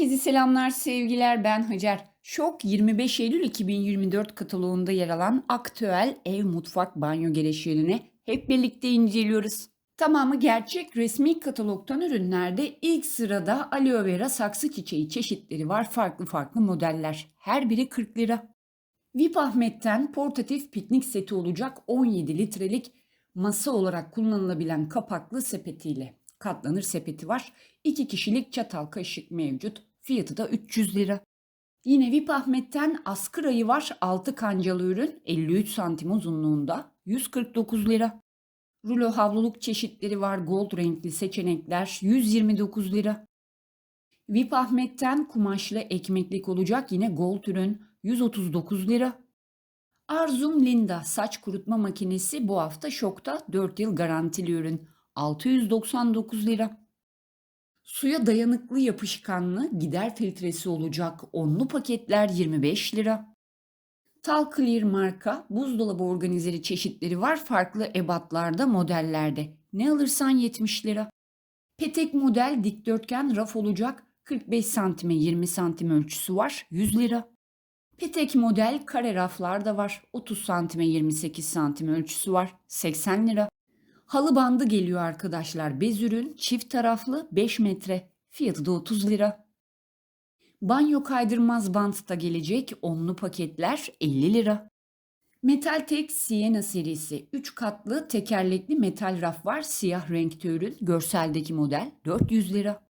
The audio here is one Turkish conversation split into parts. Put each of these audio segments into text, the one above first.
Herkese selamlar, sevgiler. Ben Hacer. Şok 25 Eylül 2024 kataloğunda yer alan aktüel ev, mutfak, banyo gereçlerini hep birlikte inceliyoruz. Tamamı gerçek resmi katalogtan ürünlerde ilk sırada aloe vera saksı çiçeği çeşitleri var. Farklı farklı modeller. Her biri 40 lira. VIP Ahmet'ten portatif piknik seti olacak 17 litrelik masa olarak kullanılabilen kapaklı sepetiyle. Katlanır sepeti var. 2 kişilik çatal kaşık mevcut. Fiyatı da 300 lira. Yine VIP Ahmet'ten askı rayı var. 6 kancalı ürün 53 santim uzunluğunda 149 lira. Rulo havluluk çeşitleri var. Gold renkli seçenekler 129 lira. VIP Ahmet'ten kumaşlı ekmeklik olacak yine gold ürün 139 lira. Arzum Linda saç kurutma makinesi bu hafta şokta 4 yıl garantili ürün 699 lira. Suya dayanıklı yapışkanlı gider filtresi olacak onlu paketler 25 lira. Tal Clear marka buzdolabı organizeri çeşitleri var farklı ebatlarda modellerde. Ne alırsan 70 lira. Petek model dikdörtgen raf olacak 45 santime 20 santim ölçüsü var 100 lira. Petek model kare raflar da var 30 santime 28 santim ölçüsü var 80 lira. Halı bandı geliyor arkadaşlar. Bez ürün çift taraflı 5 metre. Fiyatı da 30 lira. Banyo kaydırmaz bant da gelecek. Onlu paketler 50 lira. Metal Tek Sienna serisi 3 katlı tekerlekli metal raf var. Siyah renkte ürün. Görseldeki model 400 lira.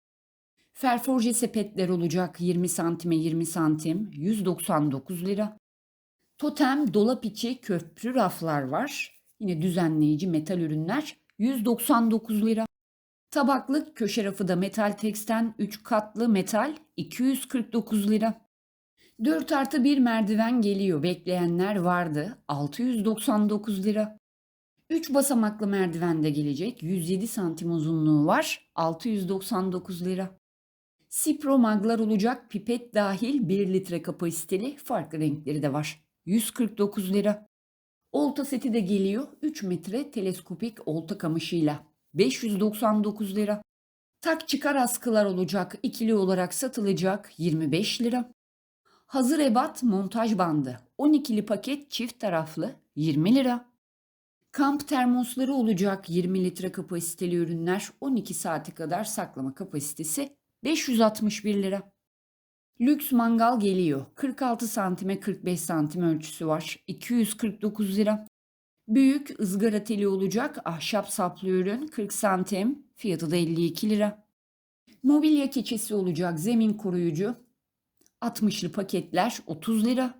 Ferforje sepetler olacak 20 santime 20 santim 199 lira. Totem dolap içi köprü raflar var. Yine düzenleyici metal ürünler 199 lira. Tabaklık köşe rafı da metal teksten 3 katlı metal 249 lira. 4 artı 1 merdiven geliyor. Bekleyenler vardı. 699 lira. 3 basamaklı merdiven de gelecek. 107 santim uzunluğu var. 699 lira. Sipro maglar olacak. Pipet dahil 1 litre kapasiteli. Farklı renkleri de var. 149 lira. Olta seti de geliyor. 3 metre teleskopik olta kamışıyla. 599 lira. Tak çıkar askılar olacak. ikili olarak satılacak. 25 lira. Hazır ebat montaj bandı. 12'li paket çift taraflı 20 lira. Kamp termosları olacak 20 litre kapasiteli ürünler 12 saate kadar saklama kapasitesi 561 lira. Lüks mangal geliyor. 46 santime 45 santim ölçüsü var. 249 lira. Büyük ızgara teli olacak ahşap saplı ürün 40 santim. Fiyatı da 52 lira. Mobilya keçesi olacak zemin koruyucu. 60'lı paketler 30 lira.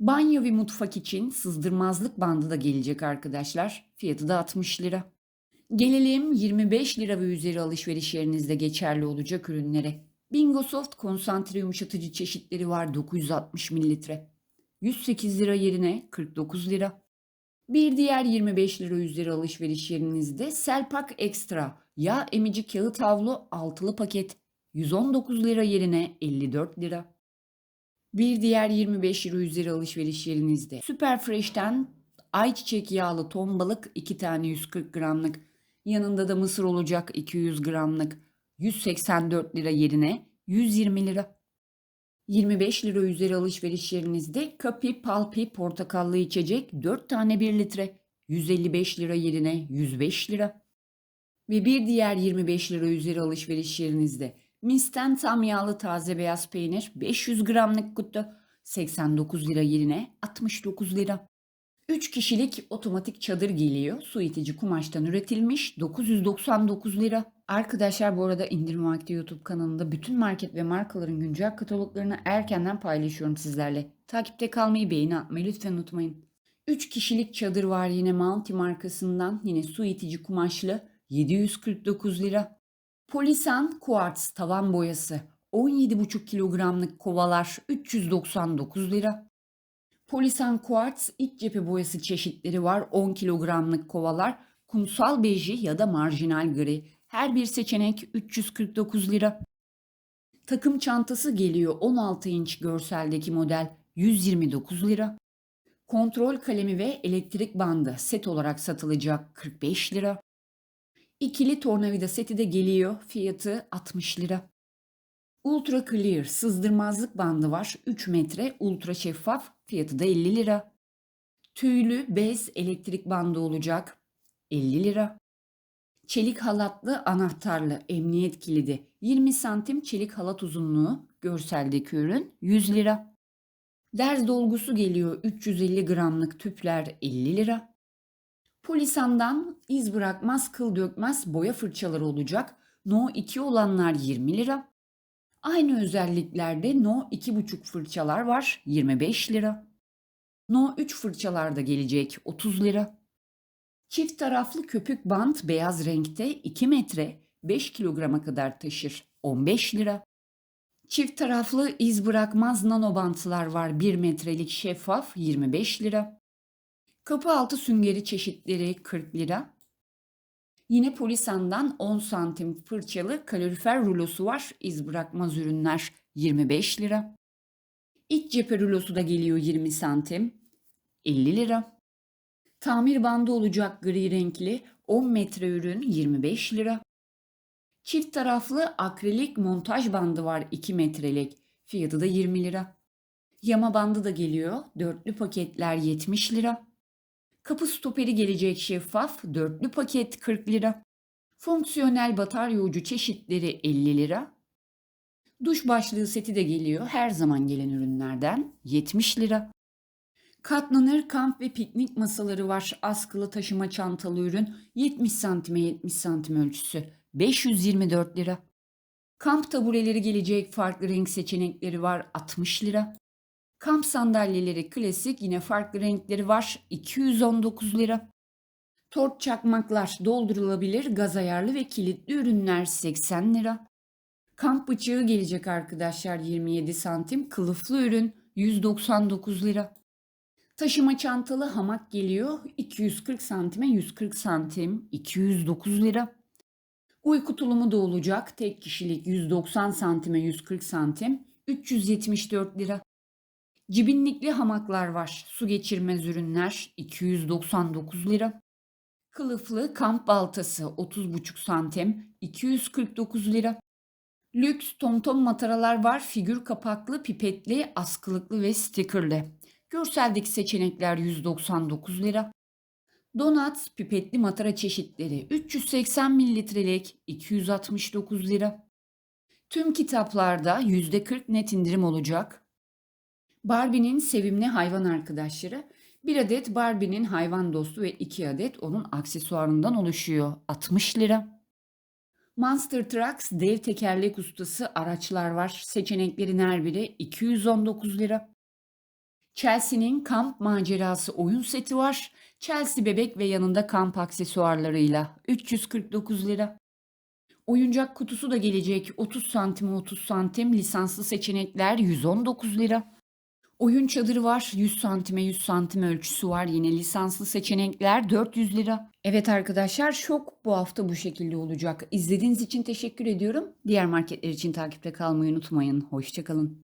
Banyo ve mutfak için sızdırmazlık bandı da gelecek arkadaşlar. Fiyatı da 60 lira. Gelelim 25 lira ve üzeri alışveriş yerinizde geçerli olacak ürünlere. Bingo Soft konsantre yumuşatıcı çeşitleri var 960 mililitre. 108 lira yerine 49 lira. Bir diğer 25 lira üzeri alışveriş yerinizde Selpak Extra yağ emici kağıt havlu altılı paket 119 lira yerine 54 lira. Bir diğer 25 lira üzeri alışveriş yerinizde Super Fresh'ten ayçiçek yağlı ton balık 2 tane 140 gramlık yanında da mısır olacak 200 gramlık 184 lira yerine 120 lira. 25 lira üzeri alışveriş yerinizde Kapi Palpi portakallı içecek 4 tane 1 litre 155 lira yerine 105 lira. Ve bir diğer 25 lira üzeri alışveriş yerinizde Misten tam yağlı taze beyaz peynir 500 gramlık kutu 89 lira yerine 69 lira. 3 kişilik otomatik çadır geliyor. Su itici kumaştan üretilmiş 999 lira. Arkadaşlar bu arada indirim vakti YouTube kanalında bütün market ve markaların güncel kataloglarını erkenden paylaşıyorum sizlerle. Takipte kalmayı, beğeni atmayı lütfen unutmayın. 3 kişilik çadır var yine Mounty markasından. Yine su itici kumaşlı 749 lira. Polisan Quartz tavan boyası 17,5 kilogramlık kovalar 399 lira. Polisan Quartz iç cephe boyası çeşitleri var 10 kilogramlık kovalar kumsal beji ya da marjinal gri her bir seçenek 349 lira. Takım çantası geliyor 16 inç görseldeki model 129 lira. Kontrol kalemi ve elektrik bandı set olarak satılacak 45 lira. İkili tornavida seti de geliyor fiyatı 60 lira. Ultra Clear sızdırmazlık bandı var. 3 metre ultra şeffaf. Fiyatı da 50 lira. Tüylü bez elektrik bandı olacak. 50 lira. Çelik halatlı anahtarlı emniyet kilidi 20 santim çelik halat uzunluğu görseldeki ürün 100 lira. Derz dolgusu geliyor 350 gramlık tüpler 50 lira. Polisan'dan iz bırakmaz kıl dökmez boya fırçaları olacak. No 2 olanlar 20 lira. Aynı özelliklerde No 2,5 fırçalar var 25 lira. No 3 fırçalar da gelecek 30 lira. Çift taraflı köpük bant beyaz renkte 2 metre 5 kilograma kadar taşır 15 lira. Çift taraflı iz bırakmaz nano bantlar var 1 metrelik şeffaf 25 lira. Kapı altı süngeri çeşitleri 40 lira. Yine Polisan'dan 10 santim fırçalı kalorifer rulosu var. İz bırakmaz ürünler 25 lira. İç cephe rulosu da geliyor 20 santim. 50 lira. Tamir bandı olacak gri renkli 10 metre ürün 25 lira. Çift taraflı akrilik montaj bandı var 2 metrelik. Fiyatı da 20 lira. Yama bandı da geliyor. Dörtlü paketler 70 lira. Kapı stoperi gelecek şeffaf. Dörtlü paket 40 lira. Fonksiyonel batarya ucu çeşitleri 50 lira. Duş başlığı seti de geliyor. Her zaman gelen ürünlerden 70 lira. Katlanır kamp ve piknik masaları var. Askılı taşıma çantalı ürün 70 santime 70 santim ölçüsü 524 lira. Kamp tabureleri gelecek farklı renk seçenekleri var 60 lira. Kamp sandalyeleri klasik yine farklı renkleri var 219 lira. Tort çakmaklar doldurulabilir gaz ayarlı ve kilitli ürünler 80 lira. Kamp bıçağı gelecek arkadaşlar 27 santim kılıflı ürün 199 lira. Taşıma çantalı hamak geliyor 240 santime 140 santim 209 lira. Uyku tulumu da olacak tek kişilik 190 santime 140 santim 374 lira. Cibinlikli hamaklar var. Su geçirmez ürünler 299 lira. Kılıflı kamp baltası 30,5 santim 249 lira. Lüks tomtom mataralar var. Figür kapaklı, pipetli, askılıklı ve stickerlı. Görseldeki seçenekler 199 lira. Donuts pipetli matara çeşitleri 380 mililitrelik 269 lira. Tüm kitaplarda %40 net indirim olacak. Barbie'nin sevimli hayvan arkadaşları bir adet Barbie'nin hayvan dostu ve iki adet onun aksesuarından oluşuyor. 60 lira. Monster Trucks dev tekerlek ustası araçlar var. Seçeneklerin her biri 219 lira. Chelsea'nin kamp macerası oyun seti var. Chelsea bebek ve yanında kamp aksesuarlarıyla 349 lira. Oyuncak kutusu da gelecek 30 santim 30 santim lisanslı seçenekler 119 lira. Oyun çadırı var 100 santime 100 santim ölçüsü var yine lisanslı seçenekler 400 lira. Evet arkadaşlar şok bu hafta bu şekilde olacak. İzlediğiniz için teşekkür ediyorum. Diğer marketler için takipte kalmayı unutmayın. Hoşçakalın.